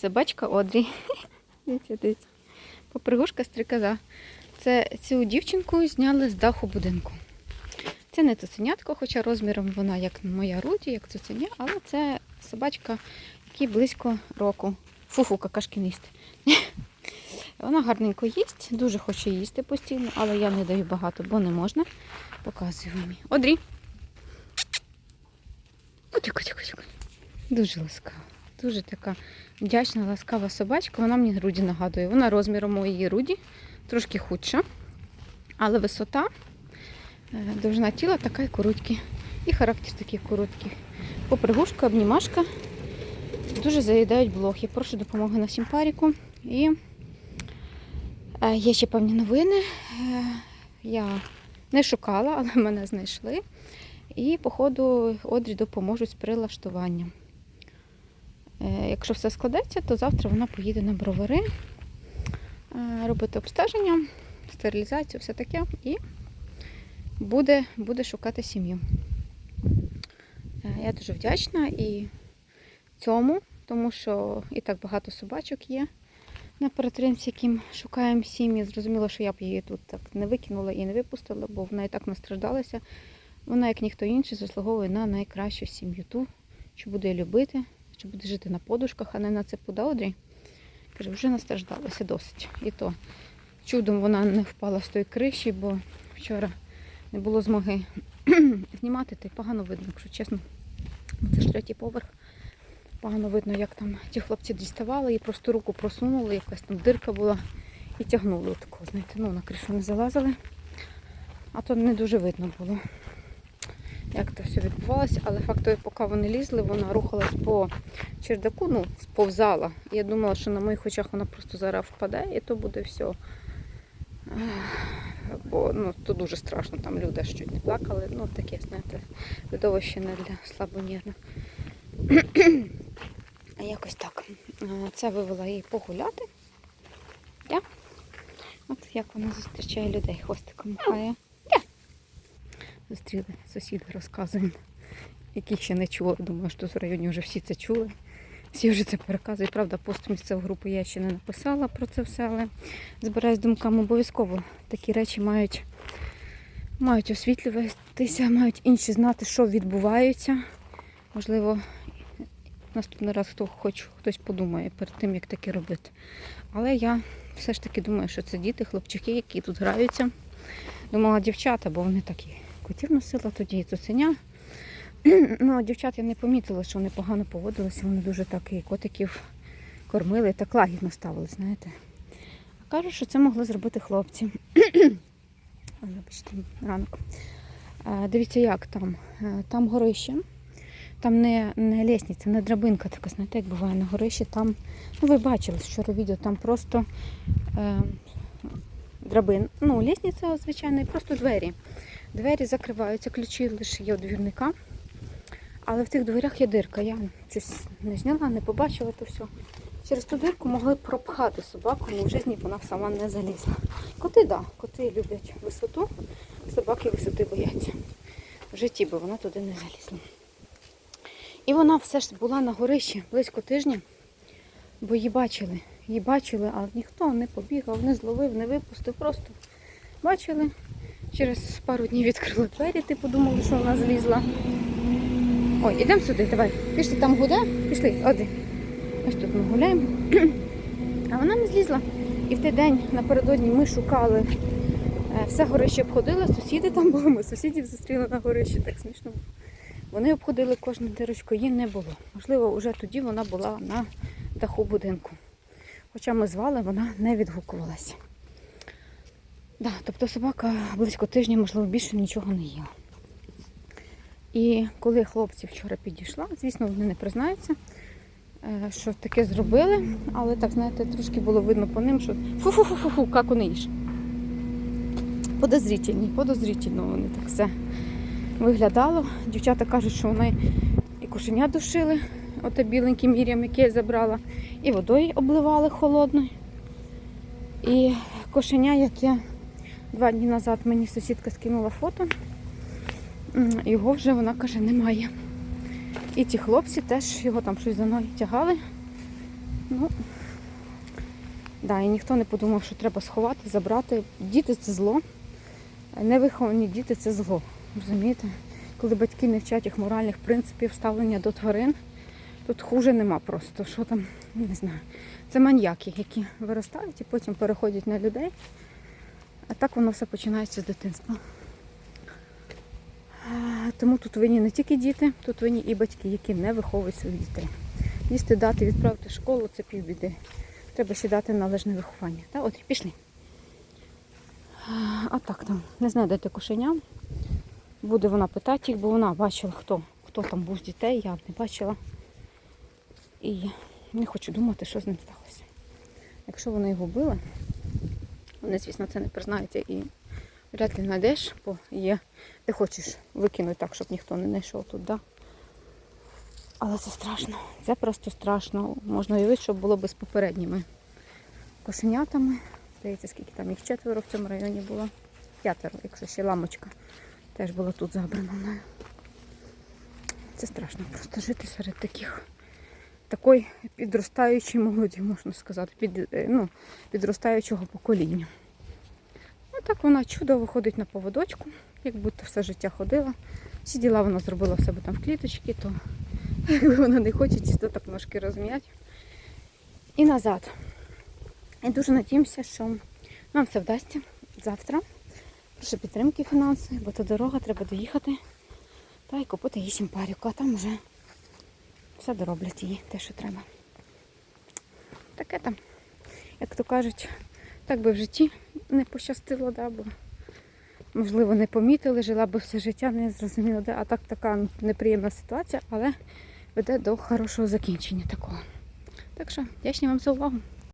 Собачка Одрі. Попригушка стрикоза. Це цю дівчинку зняли з даху будинку. Це не цуценятко, хоча розміром вона як моя Руді, як цуценя, але це собачка, якій близько року. Фу-фу, їсти. Вона гарненько їсть, дуже хоче їсти постійно, але я не даю багато, бо не можна. Показую вам. Одрі. Дуже ласкава. Дуже така вдячна, ласкава собачка. Вона мені груді нагадує. Вона розміром моєї руді, трошки худша, але висота, е, довжина тіла така і короткі. І характер такий короткий. Попригушка, обнімашка. Дуже заїдають блохи. Прошу допомоги на сімпаріку. І е, є ще певні новини. Е, Я не шукала, але мене знайшли. І, походу, Одрі допоможуть з прилаштуванням. Е, Якщо все складеться, то завтра вона поїде на бровари е, робити обстеження, стерилізацію, все таке, і буде, буде шукати сім'ю. Е, Я дуже вдячна і цьому, тому що і так багато собачок є на перетримці, яким шукаємо сім'ї. Зрозуміло, що я б її тут так не викинула і не випустила, бо вона і так настраждалася. Вона, як ніхто інший, заслуговує на найкращу сім'ю ту, що буде любити, що буде жити на подушках, а не на цепу да, Одрі? Каже, вже настраждалася досить. І то чудом вона не впала з тої криші, бо вчора не було змоги знімати, та й погано видно, якщо чесно. Це ж третій поверх. Погано видно, як там ті хлопці діставали і просто руку просунули, якась там дирка була і тягнули отако, знаєте, ну на кришу не залазили. А то не дуже видно було, як це все відбувалося. Але факт поки вони лізли, вона рухалась по чердаку, ну, сповзала. Я думала, що на моїх очах вона просто зараз впаде, і то буде все. Бо ну, то дуже страшно, там люди аж чуть не плакали. Ну, таке, знаєте, видовище не для слабонервних. А якось так. Е, Це вивела її погуляти. Я. От як вона зустрічає людей, хвостиком махає. Зустріли сусіди, розказуємо, яких ще не чула. Думаю, що в районі вже всі це чули. Всі вже це переказують. Правда, пост місцеву групу я ще не написала про це все, але збираюсь думками обов'язково. Такі речі мають, мають освітлюватися, мають інші знати, що відбувається. Можливо, наступний раз хто хоч хтось подумає перед тим, як таке робити. Але я все ж таки думаю, що це діти, хлопчики, які тут граються. Думала дівчата, бо вони такі котів носила тоді і цуценя. Ну, дівчат я не помітила, що вони погано поводилися. Вони дуже так і котиків кормили, так лагідно ставили, знаєте. А кажуть, що це могли зробити хлопці. Вибачте, ранок. Дивіться, як там. Е, Там горище. Там не, не лісниця, не драбинка така, знаєте, як буває на горищі. Там, ну ви бачили вчора відео, там просто е, драбин. Ну, лісниця, звичайно, і просто двері. Двері закриваються, ключі лише є у двірника. Але в тих дверях є дирка. Я щось не зняла, не побачила то все. Через ту дирку могли пропхати собаку, але в житті вона сама не залізла. Коти, так, да, коти люблять висоту, собаки висоти бояться. В житті би вона туди не залізла. І вона все ж була на горищі близько тижня, бо її бачили. Її бачили, а ніхто не побігав, не зловив, не випустив. Просто бачили. Через пару днів відкрили двері, ти подумали, що вона злізла. Ой, ідемо сюди, давай. Пішли там гуде, пішли, оди. Ось тут ми гуляємо. А вона не злізла. І в той день напередодні ми шукали е, все горище обходили, сусіди там були, ми сусідів зустріли на горищі, так смішно. було. Вони обходили кожну дирочку, її не було. Можливо, вже тоді вона була на даху будинку. Хоча ми звали, вона не відгукувалася. Да, тобто собака близько тижня, можливо, більше нічого не їла. І коли хлопці вчора підійшла, звісно, вони не признаються, е, що таке зробили, але так, знаєте, трошки було видно по ним, що фу-фу-фу-фу, як вони їж. Подозрительні, подозрительно вони так все виглядало. Дівчата кажуть, що вони і кошеня душили, оте біленьким мір'ям, яке я забрала, і водою обливали холодною. І кошеня, яке два дні назад мені сусідка скинула фото, його вже вона каже, немає. І ті хлопці теж його там щось за ноги тягали. Ну, да, і ніхто не подумав, що треба сховати, забрати. Діти це зло. Невиховані діти це зло. Розумієте? Коли батьки не вчать їх моральних принципів ставлення до тварин, тут хуже нема просто. Що там, не знаю. Це маньяки, які виростають і потім переходять на людей. А так воно все починається з дитинства. Тому тут винні не тільки діти, тут винні і батьки, які не виховують своїх дітей. Їсти дати, відправити в школу це півбіди. Треба ще дати належне виховання. Та от пішли. А, так там, не знаю, де те кошеня. Буде вона питати їх, бо вона бачила, хто, хто там був з дітей, я не бачила. І не хочу думати, що з ним сталося. Якщо вони його били, вони, звісно, це не признають і вряд ли знайдеш, бо є, ти хочеш викинути так, щоб ніхто не знайшов тут, да? Але це страшно. Це просто страшно. Можна уявити, що було би з попередніми кошенятами. Здається, скільки там їх четверо в цьому районі було. П'ятеро, якщо ще ламочка теж була тут забрана. Це страшно просто жити серед таких такої підростаючої молоді, можна сказати, під, е, ну, підростаючого покоління. Ну так вона чудово ходить на поводочку, як будто все життя ходила. Всі діла вона зробила в себе там в кліточки, то якби вона не хоче, чисто так ножки розм'ять. І назад. І дуже надіємося, що нам все вдасться завтра. Прошу підтримки фінанси, бо то дорога, треба доїхати та й купити їй сімпаріку, а там вже все дороблять її, те, що треба. Таке там, як то кажуть, так би в житті не пощастило, да, бо можливо не помітили, жила би все життя, не зрозуміло, де. А так така неприємна ситуація, але веде до хорошого закінчення такого. Так що, дячні вам за увагу.